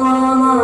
الله